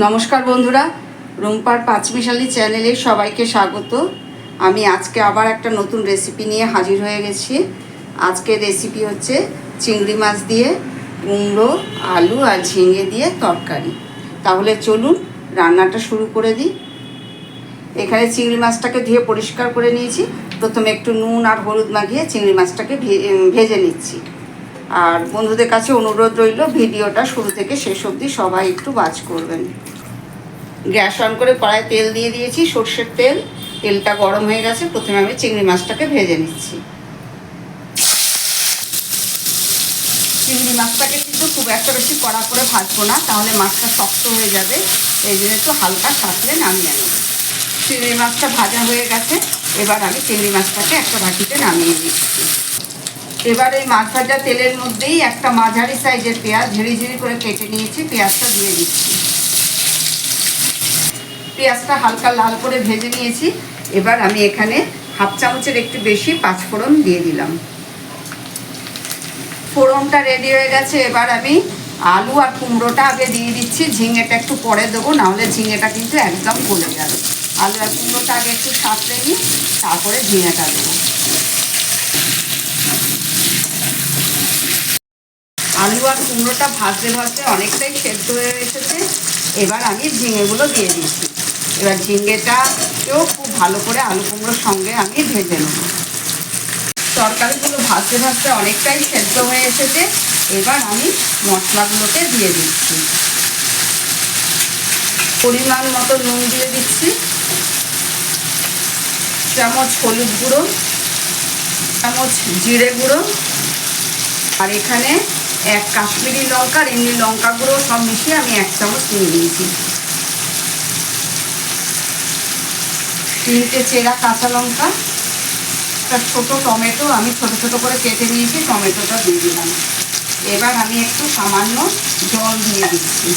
নমস্কার বন্ধুরা, রুম্পার পাঁচমিশালি চ্যানেলে সবাইকে স্বাগত। আমি আজকে আবার একটা নতুন রেসিপি নিয়ে হাজির হয়ে গেছি। আজকে রেসিপি হচ্ছে চিংড়ি মাছ দিয়ে কুমড়ো, আলু আর ঝিঙে দিয়ে তরকারি। তাহলে চলুন রান্নাটা শুরু করে দিই। এখানে চিংড়ি মাছটাকে ধুয়ে পরিষ্কার করে নিয়েছি। প্রথমে একটু নুন আর হলুদ মাখিয়ে চিংড়ি মাছটাকে ভেজে নিচ্ছি। আর বন্ধুদের কাছে অনুরোধ রইল, ভিডিওটা শুরু থেকে শেষ অবধি সবাই একটু বাজ করবেন। গ্যাস অন করে কড়ায় তেল দিয়ে দিয়েছি, সর্ষের তেল। তেলটা গরম হয়ে গেছে, প্রথমে আমি চিংড়ি মাছটাকে ভেজে নিচ্ছি। চিংড়ি মাছটাকে কিন্তু খুব একটা বেশি কড়া করে ভাজবো না, তাহলে মাছটা শক্ত হয়ে যাবে। এই জন্য একটু হালকা সাঁতলে নামিয়ে নেব। চিংড়ি মাছটা ভাজা হয়ে গেছে, এবার আমি চিংড়ি মাছটাকে একটা বাটিতে নামিয়ে দিচ্ছি এবার এই মাছ ভাজা তেলের মধ্যেই একটা মাঝারি সাইজের পেঁয়াজ ঝিরি ঝিরি করে কেটে নিয়েছি, পেঁয়াজটা দিয়ে দিচ্ছি। পেঁয়াজটা হালকা লাল করে ভেজে নিয়েছি, এবার আমি এখানে হাফ চামচের একটু বেশি পাঁচফোড়ন দিয়ে দিলাম। ফোড়নটা রেডি হয়ে গেছে, এবার আমি আলু আর কুমড়োটা আগে দিয়ে দিচ্ছি, ঝিঙেটা একটু পরে দেবো, নাহলে ঝিঙেটা কিন্তু একদম গলে যাবে। আলু আর কুমড়োটা আগে একটু সাঁতরে নিই, তারপরে ঝিঙেটা দেবো। আলু আর কুমড়োটা ভাজতে ভাজতে অনেকটাই সেদ্ধ হয়ে এসেছে। এবার আমি ঝিঙেগুলো দিয়ে দিচ্ছি। এবার ঝিঙেটাকেও খুব ভালো করে আলু কুমড়োর সঙ্গে আমি ভেজে নেব। তরকারিগুলো ভাজতে ভাজতে অনেকটাই সেদ্ধ হয়ে এসেছে। এবার আমি মশলাগুলোকে দিয়ে দিচ্ছি। পরিমাণ মতো নুন দিয়ে দিচ্ছি। চামচ হলুদ গুঁড়ো, চামচ জিরে গুঁড়ো, আর এখানে এক কাশ্মীরি লঙ্কা এমনি লঙ্কা গুঁড়ো সব মিশিয়ে আমি এক চামচ নিয়ে নিয়েছি। তিনটে চেরা কাঁচা লঙ্কা, একটা ছোটো টমেটো, আমি ছোট ছোট করে কেটে নিয়েছি, টমেটোটা দিয়ে দিলাম। এবার আমি একটু সামান্য জল দিয়ে দিচ্ছি।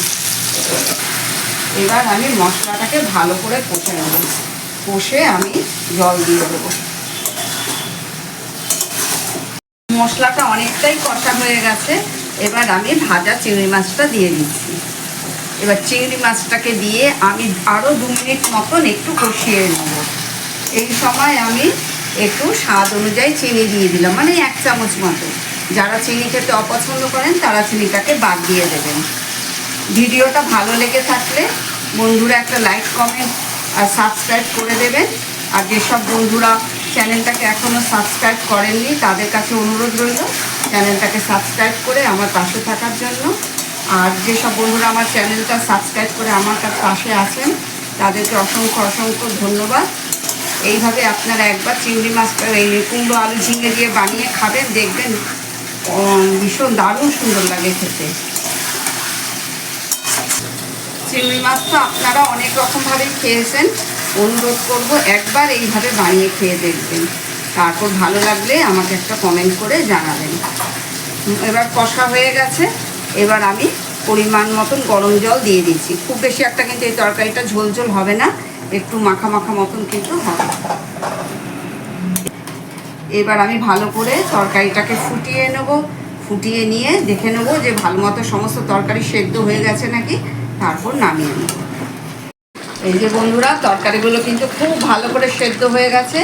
এবার আমি মশলাটাকে ভালো করে কষে নেব। কষে আমি জল দিয়ে দেবো। মশলাটা অনেকটাই কষা হয়ে গেছে। এবার আমি ভাজা চিংড়ি মাছটা দিয়ে দিচ্ছি। এবার চিংড়ি মাছটাকে দিয়ে আমি আরও দু মিনিট মতন একটু কষিয়ে নেব। এই সময় আমি একটু স্বাদ অনুযায়ী চিনি দিয়ে দিলাম মানে এক চামচ মতো। যারা চিনি খেতে অপছন্দ করেন, তারা চিনিটাকে বাদ দিয়ে দেবেন। ভিডিওটা ভালো লেগে থাকলে বন্ধুরা একটা লাইক, কমেন্ট আর সাবস্ক্রাইব করে দেবেন। আর যেসব বন্ধুরা চ্যানেলটাকে এখনও সাবস্ক্রাইব করেননি, তাদের কাছে অনুরোধ রইল চ্যানেলটাকে সাবস্ক্রাইব করে আমার পাশে থাকার জন্য। আর যেসব বন্ধুরা আমার চ্যানেলটা সাবস্ক্রাইব করে আমার কাছে পাশে আছেন, তাদেরকে অসংখ্য অসংখ্য ধন্যবাদ। এইভাবে আপনারা একবার চিংড়ি মাছটা এই কুমড়ো আলু ঝিঙে দিয়ে বানিয়ে খাবেন, দেখবেন ভীষণ দারুণ সুন্দর লাগে খেতে। চিংড়ি মাছ তো আপনারা অনেক রকমভাবেই খেয়েছেন। অনুরোধ করব, একবার এইভাবে বানিয়ে খেয়ে দেখবেন। তারপর ভালো লাগলে আমাকে একটা কমেন্ট করে জানাবেন। এবার কষা হয়ে গেছে। এবার আমি পরিমাণ মতন গরম জল দিয়ে দিচ্ছি খুব বেশি একটা কিন্তু এই তরকারিটা ঝোল ঝোল হবে না, একটু মাখা মাখা মতন কিন্তু হবে। এবার আমি ভালো করে তরকারিটাকে ফুটিয়ে নেব। ফুটিয়ে নিয়ে দেখে নেব যে ভালো মতো সমস্ত তরকারি সেদ্ধ হয়ে গেছে নাকি, তারপর নামিয়ে নেব। এই যে বন্ধুরা, তরকারিগুলো কিন্তু খুব ভালো করে সেদ্ধ হয়ে গেছে।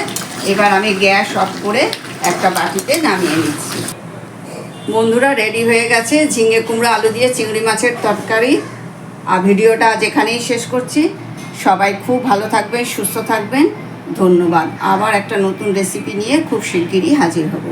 এবার আমি গ্যাস অফ করে একটা বাটিতে নামিয়ে নিচ্ছি। বন্ধুরা, রেডি হয়ে গেছে ঝিঙে কুমড়ো, আলু দিয়ে চিংড়ি মাছের তরকারি। আর ভিডিওটা আজ এখানেই শেষ করছি। সবাই খুব ভালো থাকবেন, সুস্থ থাকবেন। ধন্যবাদ। আবার একটা নতুন রেসিপি নিয়ে খুব শিগগিরই হাজির হব।